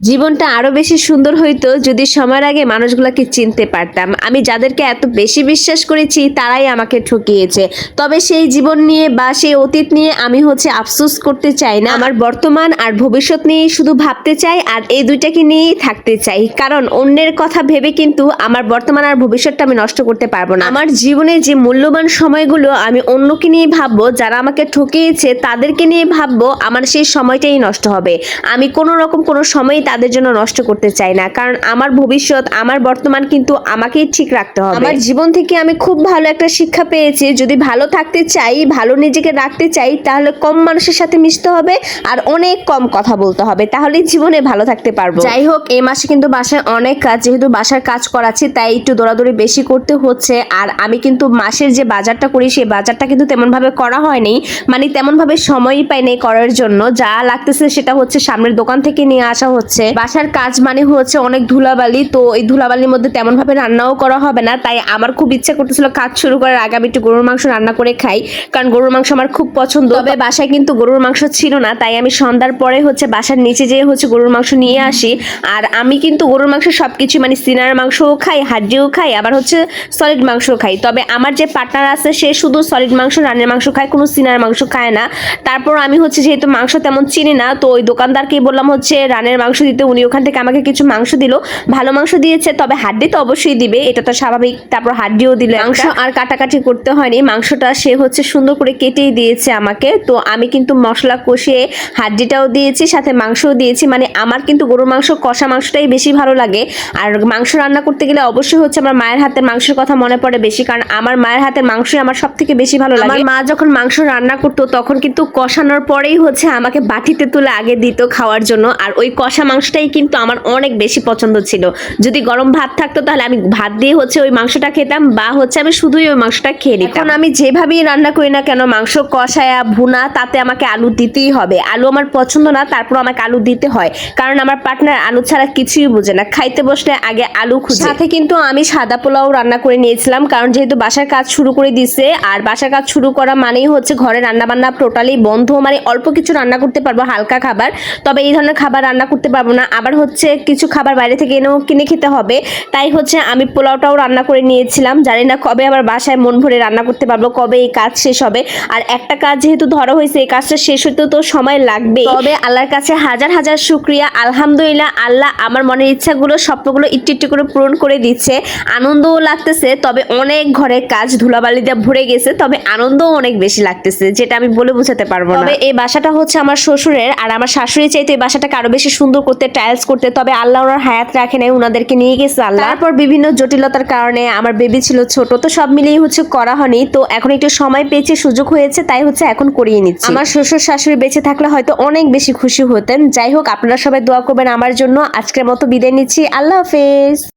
জীবনটা আরও বেশি সুন্দর হইতো যদি সময়ের আগে মানুষগুলোকে চিনতে পারতাম। আমি যাদেরকে এত বেশি বিশ্বাস করেছি, তারাই আমাকে ঠকিয়েছে। তবে সেই জীবন নিয়ে বা সেই অতীত নিয়ে আমি হচ্ছে আফসোস করতে চাই না। আমার বর্তমান আর ভবিষ্যৎ নিয়ে শুধু ভাবতে চাই আর এই দুইটাকে নিয়েই থাকতে চাই। কারণ অন্যের কথা ভেবে কিন্তু আমার বর্তমান আর ভবিষ্যৎটা আমি নষ্ট করতে পারব না। আমার জীবনে যে মূল্যবান সময়গুলো আমি অন্যকে নিয়ে ভাববো, যারা আমাকে ঠকিয়েছে, তাদেরকে নিয়ে ভাববো, আমার সেই সময়টাই নষ্ট হবে। আমি কোনো রকম কোনো সময় তাদের জন্য নষ্ট করতে চাই না। কারণ আমার ভবিষ্যৎ আমার বর্তমান কিন্তু আমাকেই ঠিক রাখতে হবে। আমার জীবন থেকে আমি খুব ভালো একটা শিক্ষা পেয়েছি। যদি ভালো থাকতে চাই ভালো নিজেকে রাখতে চাই তাহলে কম মানুষের সাথে মিশতে হবে আর অনেক কম কথা বলতে হবে। তাহলেই জীবনে ভালো থাকতে পারব। যাই হোক এই মাসে কিন্তু বাসায় অনেক কাজ যেহেতু বাসার কাজ করাচ্ছি তাই একটু দৌড়াদৌড়ি বেশি করতে হচ্ছে। আর আমি কিন্তু মাসের যে বাজারটা করি সেই বাজারটা কিন্তু তেমন ভাবে করা হয়নি। মানে তেমন ভাবে সময়ই পাইনি করার জন্য। যা লাগতেছে সেটা হচ্ছে সামনের দোকান থেকে নিয়ে আসা হচ্ছে। বাসার কাজ মানে হচ্ছে অনেক ধুলাবালি, তো এই ধুলাবালির মধ্যে তেমন ভাবে রান্নাও করা হবে না। তাই আমার খুব ইচ্ছা করতেছিল কাজ শুরু করার আগে আমি একটু গরুর মাংস রান্না করে খাই, কারণ গরুর মাংস আমার খুব পছন্দ। তবে বাসায় কিন্তু গরুর মাংস ছিল না, তাই আমি সন্ধ্যার পরে হচ্ছে বাসার নিচে যেয়ে হচ্ছে গরুর মাংস নিয়ে আসি। আর আমি কিন্তু গরুর মাংস সবকিছু মানে সিনার মাংসও খাই, হাড্ডিও খাই, আবার হচ্ছে সলিড মাংসও খাই। তবে আমার যে পার্টনার আছে, সে শুধু সলিড মাংস, রান্নার মাংস খায়, কোনো সিনার মাংস খায় না। তারপর আমি হচ্ছে যেহেতু মাংস তেমন চিনি না, তো ওই দোকানদারকেই বললাম হচ্ছে রানের মাংস দিতে উনি ওখান থেকে আমাকে কিছু মাংস দিল। ভালো মাংস দিয়েছে তবে হাড্ডি তো অবশ্যই দিবে এটা তো স্বাভাবিক। তারপর হাড্ডিও দিল মাংস আর কাটাকাটি করতে হয়নি মাংসটা সে হচ্ছে সুন্দর করে কেটেই দিয়েছে আমাকে। তো আমি কিন্তু মশলা কষিয়ে হাড্ডিটাও দিয়েছি সাথে মাংসও দিয়েছি। মানে আমার কিন্তু গরুর মাংস কষা মাংসটাই বেশি ভালো লাগে। আর মাংস রান্না করতে গেলে অবশ্যই হচ্ছে আমার মায়ের হাতের মাংসের কথা মনে পড়ে বেশি কারণ আমার মায়ের হাতের মাংসই আমার সব থেকে বেশি ভালো লাগে। আমার মা যখন মাংস রান্না করতো তখন কিন্তু কষানোর পরেই হচ্ছে আমাকে বাটিতে তুলে আগে দিত খাওয়ার জন্য। আর ওই কষা মাংসটাই কিন্তু আমার অনেক বেশি পছন্দ ছিল। যদি গরম ভাত থাকতো তাহলে আমি ভাত দিয়ে হচ্ছে ওই মাংসটা খেতাম বা হচ্ছে আমি শুধুই ওই মাংসটা খেয়ে নিতাম। এখন আমি যেভাবেই রান্না করি না কেন মাংস কষায়া ভুনা তাতে আমাকে আলু দিতেই হবে। আলু আমার পছন্দ না তারপর আমাকে আলু দিতে হয়। কারণ আমার পার্টনার আলু ছাড়া কিছুই বোঝে না। খাইতে বসলে আগে আলু খুঁজে। সাথে কিন্তু আমি সাদা পোলাও রান্না করে নিয়েছিলাম কারণ যেহেতু বাসার কাজ শুরু করে দিছে আর বাসার কাজ শুরু করা মানেই হচ্ছে ঘরে রান্না বান্না টোটালি বন্ধ। মানে অল্প কিছু রান্না করতে পারব হালকা খাবার। তবে এই ধরনের খাবার রান্না করতে পারব না আবার হচ্ছে কিছু খাবার বাইরে থেকে এনেও কিনে খেতে হবে। তাই হচ্ছে আমি পোলাওটাও রান্না করে নিয়েছিলাম। জানি না কবে আবার বাসায় মন ভরে রান্না করতে পারব, কবে এই কাজ শেষ হবে। আর একটা কাজ যেহেতু ধরা হয়েছে, এই কাজটা শেষ হতে তো সময় লাগবে তবে আল্লাহর কাছে হাজার হাজার শুক্রিয়া। আলহামদুলিল্লাহ, আল্লাহ আমার মনের ইচ্ছাগুলো, স্বপ্নগুলো একটু একটু করে পূরণ করে দিচ্ছে। আনন্দও লাগতেছে, তবে অনেক ঘরের কাজ ধুলাবালি দিয়ে ভরে গেছে, তবে আনন্দও অনেক বেশি লাগতেছে, যেটা আমি বলে বোঝাতে পারব না। তবে এই বাসাটা হচ্ছে আমার শ্বশুরের, আর আমার শাশুড়ি চাইতে এই বাসাটাকে আরও বেশি সুন্দর করতে টাইলস করতে তবে আল্লাহ ওনার হায়াত রাখে নাই ওনাদেরকে নিয়ে গেছে আল্লাহ। তারপর বিভিন্ন জটিলতার কারণে আমার বেবি ছিল ছোট তো সব মিলিয়ে হচ্ছে করা হয়নি। তো এখন একটু সময় পেয়েছে সুযোগ হয়েছে তাই হচ্ছে এখন করিয়ে নিচ্ছি। আমার শ্বশুর শাশুড়ি বেঁচে থাকলে হয়তো অনেক বেশি খুশি হতেন। যাই হোক আপনারা সবাই দোয়া করবেন আমার জন্য। আজকের মতো বিদায় নিচ্ছি। আল্লাহ হাফেজ।